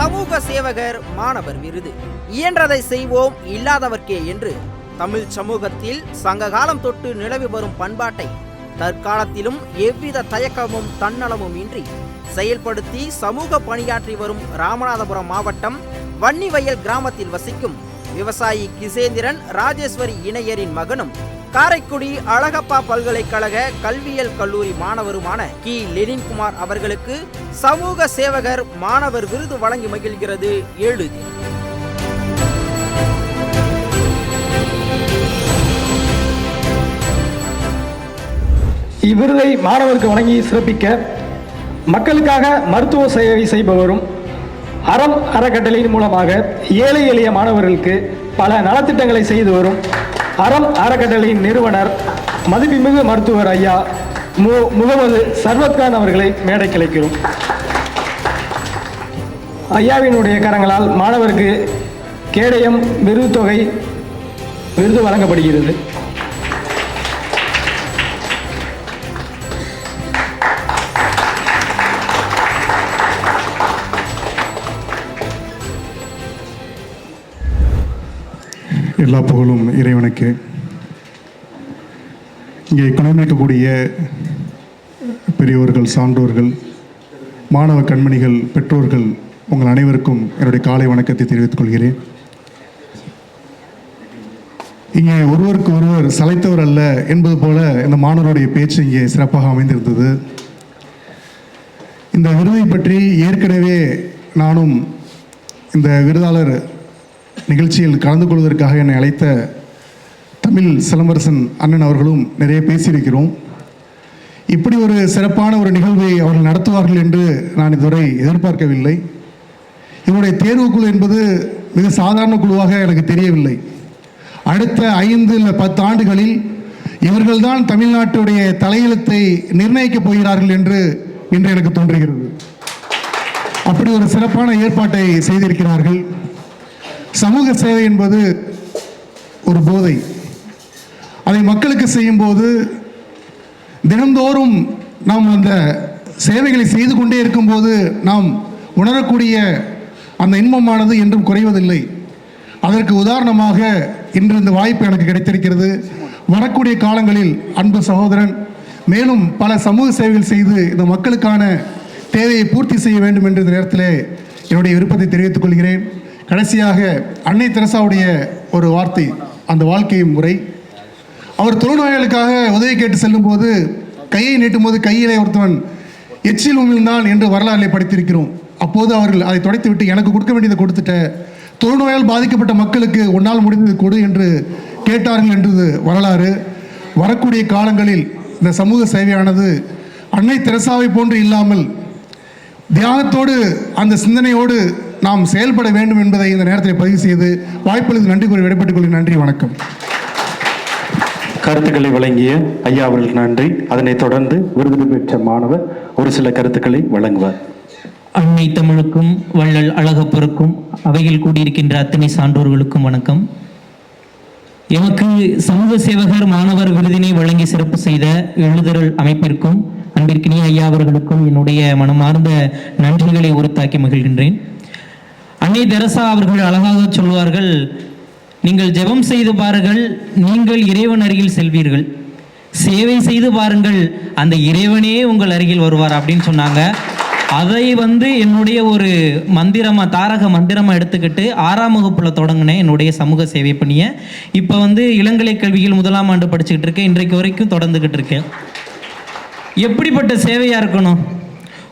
சமூக சேவகர் மாணவர் விருது. இயன்றதை செய்வோம் இல்லாதவர்க்கே என்று. தமிழ் சமூகத்தில் சங்ககாலம் தொட்டு நிலவி வரும் பண்பாட்டை தற்காலத்திலும் எவ்வித தயக்கமும் தன்னலமும் இன்றி செயல்படுத்தி சமூக பணியாற்றி வரும் ராமநாதபுரம் மாவட்டம் வன்னிவயல் கிராமத்தில் வசிக்கும் விவசாயி கிசேந்திரன் ராஜேஸ்வரி இணையரின் மகனும் காரைக்குடி அழகப்பா பல்கலைக்கழக கல்வியல் கல்லூரி மாணவருமான கி. லெனின்குமார் அவர்களுக்கு சமூக சேவகர் மாணவர் விருது வழங்கி மகிழ்கிறது எழுதி. இவ்விருதை மாணவருக்கு வழங்கி சிறப்பிக்க மக்களுக்காக மருத்துவ சேவை செய்பவரும் அறம் அறக்கட்டளையின் மூலமாக ஏழை எளிய மாணவர்களுக்கு பல நலத்திட்டங்களை செய்து வரும் அறம் அறக்கட்டளையின் நிறுவனர் மதிப்புமிகு மருத்துவர் ஐயா மு முகமது சர்வத்கான் அவர்களை மேடை கிளைக்கிறோம் ஐயாவினுடைய கரங்களால் மாணவருக்கு கேடயம் விருது தொகை விருது வழங்கப்படுகிறது. எல்லா புகழும் இறைவனுக்கு. இங்கே கலந்திருக்கக்கூடிய பெரியோர்கள் சான்றோர்கள் மாணவ கண்மணிகள் பெற்றோர்கள் உங்கள் அனைவருக்கும் என்னுடைய காலை வணக்கத்தை தெரிவித்துக் கொள்கிறேன். இங்கே ஒருவருக்கு ஒருவர் சளைத்தவர் அல்ல என்பது போல இந்த மாணவருடைய பேச்சு இங்கே சிறப்பாக அமைந்திருந்தது. இந்த விருதை பற்றி ஏற்கனவே நானும் இந்த விருதாளர் நிகழ்ச்சியில் கலந்து கொள்வதற்காக என்னை அழைத்த தமிழ் சிலம்பரசன் அண்ணன் அவர்களும் நிறைய பேசியிருக்கிறோம். இப்படி ஒரு சிறப்பான ஒரு நிகழ்வை அவர்கள் நடத்துவார்கள் என்று நான் இதுவரை எதிர்பார்க்கவில்லை. இவருடைய தேர்வுக்குழு என்பது மிக சாதாரண குழுவாக எனக்கு தெரியவில்லை. அடுத்த ஐந்து இல்லை பத்து ஆண்டுகளில் இவர்கள்தான் தமிழ்நாட்டுடைய தலையெழுத்தை நிர்ணயிக்கப் போகிறார்கள் என்று இன்று எனக்கு தோன்றுகிறது. அப்படி ஒரு சிறப்பான ஏற்பாட்டை செய்திருக்கிறார்கள். சமூக சேவை என்பது ஒரு போதை. அதை மக்களுக்கு செய்யும்போது தினந்தோறும் நாம் அந்த சேவைகளை செய்து கொண்டே இருக்கும்போது நாம் உணரக்கூடிய அந்த இன்பமானது என்றும் குறைவதில்லை. அதற்கு உதாரணமாக இன்று இந்த வாய்ப்பு எனக்கு கிடைத்திருக்கிறது. வரக்கூடிய காலங்களில் அன்பு சகோதரன் மேலும் பல சமூக சேவைகள் செய்து இந்த மக்களுக்கான தேவையை பூர்த்தி செய்ய வேண்டும் என்ற இந்த நேரத்திலே என்னுடைய விருப்பத்தை தெரிவித்துக் கொள்கிறேன். கடைசியாக அன்னை தெரசாவுடைய ஒரு வார்த்தை அந்த வாழ்க்கை முறை. அவர் தொழுநோயாளுக்காக உதவி கேட்டு செல்லும்போது கையை நீட்டும் போது கையிலே ஒருத்தவன் எச்சில் உமிழ்ந்தான் என்று வரலாறுகளை படித்திருக்கிறோம். அப்போது அவர்கள் அதை தொடைத்து விட்டு எனக்கு கொடுக்க வேண்டியதை கொடுத்துட்ட. தொழுநோயால் பாதிக்கப்பட்ட மக்களுக்கு உன்னால் முடிந்தது கொடு என்று கேட்டார்கள் என்றது வரலாறு. வரக்கூடிய காலங்களில் இந்த சமூக சேவையானது அன்னை தெரசாவை போன்று இல்லாமல் தியாகத்தோடு அந்த சிந்தனையோடு நாம் செயல்பட வேண்டும் என்பதை இந்த நேரத்தில் பதிவு செய்து வாய்ப்புகளுக்கு நன்றி கூறி விடைபெற்றுக் கொள்கிறேன். நன்றி வணக்கம். கருத்துக்களை வழங்கிய ஐயா அவர்களுக்கு நன்றி. அதனைத் தொடர்ந்து விருது பெற்ற மாணவர் ஒரு சில கருத்துக்களை வழங்குவார். அன்னை தமிழுக்கும் வள்ளல் அழகப்பருக்கும் அவையில் கூடியிருக்கின்ற அத்தனை சான்றோர்களுக்கும் வணக்கம். எமக்கு சமூக சேவகர் மாணவர் விருதினை வழங்கி சிறப்பு செய்த எழுதருள் அமைப்பிற்கும் அன்பிற்கினிய ஐயா அவர்களுக்கும் என்னுடைய மனமார்ந்த நன்றிகளை உறுத்தாக்கி மகிழ்கின்றேன். அன்னை தெரசா அவர்கள் அழகாக சொல்வார்கள் நீங்கள் ஜெபம் செய்து பாருங்கள் நீங்கள் இறைவன் அருகில் செல்வீர்கள். சேவை செய்து பாருங்கள் அந்த இறைவனே உங்கள் அருகில் வருவார் அப்படின்னு சொன்னாங்க. அதை வந்து என்னுடைய ஒரு மந்திரமா தாரக மந்திரமா எடுத்துக்கிட்டு ஆறாம் வகுப்புல தொடங்கினேன் என்னுடைய சமூக சேவை பணியை. இப்போ வந்து இளங்கலை கல்வியில் முதலாம் ஆண்டு படிச்சுக்கிட்டு இருக்கேன் இன்றைக்கு வரைக்கும் தொடர்ந்துக்கிட்டு இருக்கேன். எப்படிப்பட்ட சேவையா இருக்கணும்?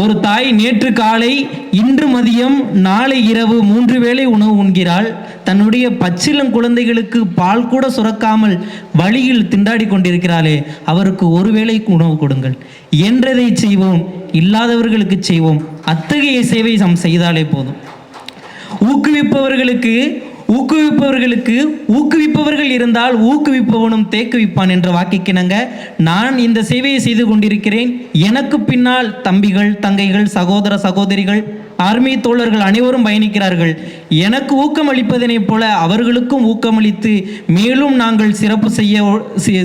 ஒரு தாய் நேற்று காலை இன்று மதியம் நாளை இரவு மூன்று வேளை உணவு உண்கிறாள். தன்னுடைய பச்சிளம் குழந்தைகளுக்கு பால் கூட சுரக்காமல் வழியில் திண்டாடி கொண்டிருக்கிறாளே அவருக்கு ஒருவேளை உணவு கொடுங்கள். என்றதை செய்வோம் இல்லாதவர்களுக்கு செய்வோம். அத்தகைய சேவை நாம் செய்தாலே போதும். ஊக்குவிப்பவர்களுக்கு ஊக்குவிப்பவர்களுக்கு ஊக்குவிப்பவர்கள் இருந்தால் ஊக்குவிப்பவனும் தேக்குவிப்பான் என்ற வாக்கிக்கிணங்க நான் இந்த சேவையை செய்து கொண்டிருக்கிறேன். எனக்கு பின்னால் தம்பிகள் தங்கைகள் சகோதர சகோதரிகள் ஆர்மி தோழர்கள் அனைவரும் பயணிக்கிறார்கள். எனக்கு ஊக்கமளிப்பதனைப் போல அவர்களுக்கும் ஊக்கமளித்து மேலும் நாங்கள் சிறப்பு செய்ய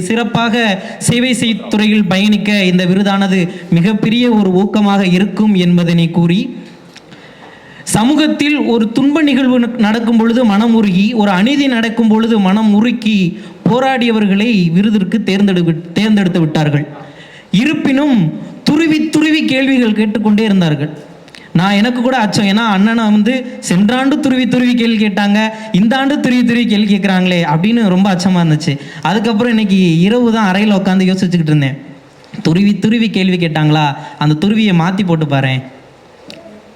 சிறப்பாக சேவை செய்துறையில் பயணிக்க இந்த விருதானது மிகப்பெரிய ஒரு ஊக்கமாக இருக்கும் என்பதனை கூறி சமூகத்தில் ஒரு துன்ப நிகழ்வு நடக்கும் பொழுது மனம் உருகி ஒரு அநீதி நடக்கும் பொழுது மனம் உருக்கி போராடியவர்களை விருதிற்கு தேர்ந்தெடு தேர்ந்தெடுத்து விட்டார்கள். இருப்பினும் துருவி துருவி கேள்விகள் கேட்டுக்கொண்டே இருந்தார்கள். நான் எனக்கு கூட அச்சம். ஏன்னா அண்ணனை வந்து சென்ற ஆண்டு துருவி துருவி கேள்வி கேட்டாங்க. இந்த ஆண்டு துருவி துருவி கேள்வி கேட்குறாங்களே அப்படின்னு ரொம்ப அச்சமாக இருந்துச்சு. அதுக்கப்புறம் இன்னைக்கு இரவு தான் அறையில் உட்காந்து யோசிச்சுக்கிட்டு இருந்தேன். துருவி துருவி கேள்வி கேட்டாங்களா? அந்த துருவியை மாற்றி போட்டு பாரேன்.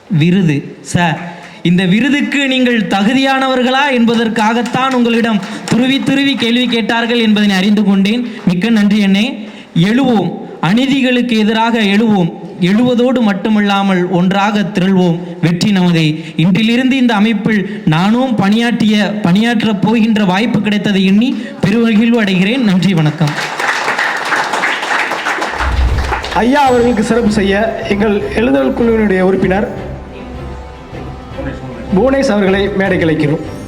விருது. சார் இந்த விருதுக்கு நீங்கள் தகுதியானவர்களா என்பதற்காகத்தான் உங்களிடம் துருவி துருவி கேள்வி கேட்டார்கள் என்பதை அறிந்து கொண்டேன். மிக்க நன்றி என்னே எழுவோம். அநீதிகளுக்கு எதிராக எழுவோம். எழுவதோடு மட்டுமல்லாமல் ஒன்றாக திரள்வோம். வெற்றி நமதே. இன்றிலிருந்து இந்த அமைப்பில் நானும் பணியாற்றிய பணியாற்றப் போகின்ற வாய்ப்பு கிடைத்ததை எண்ணி பெருமகிழ்வு அடைகிறேன். நன்றி வணக்கம். ஐயா அவர்களுக்கு சிறப்பு செய்ய எங்கள் எழுதல் குழுவினுடைய உறுப்பினர் புவனேஷ் அவர்களை மேடைக்கு அழைக்கிறோம்.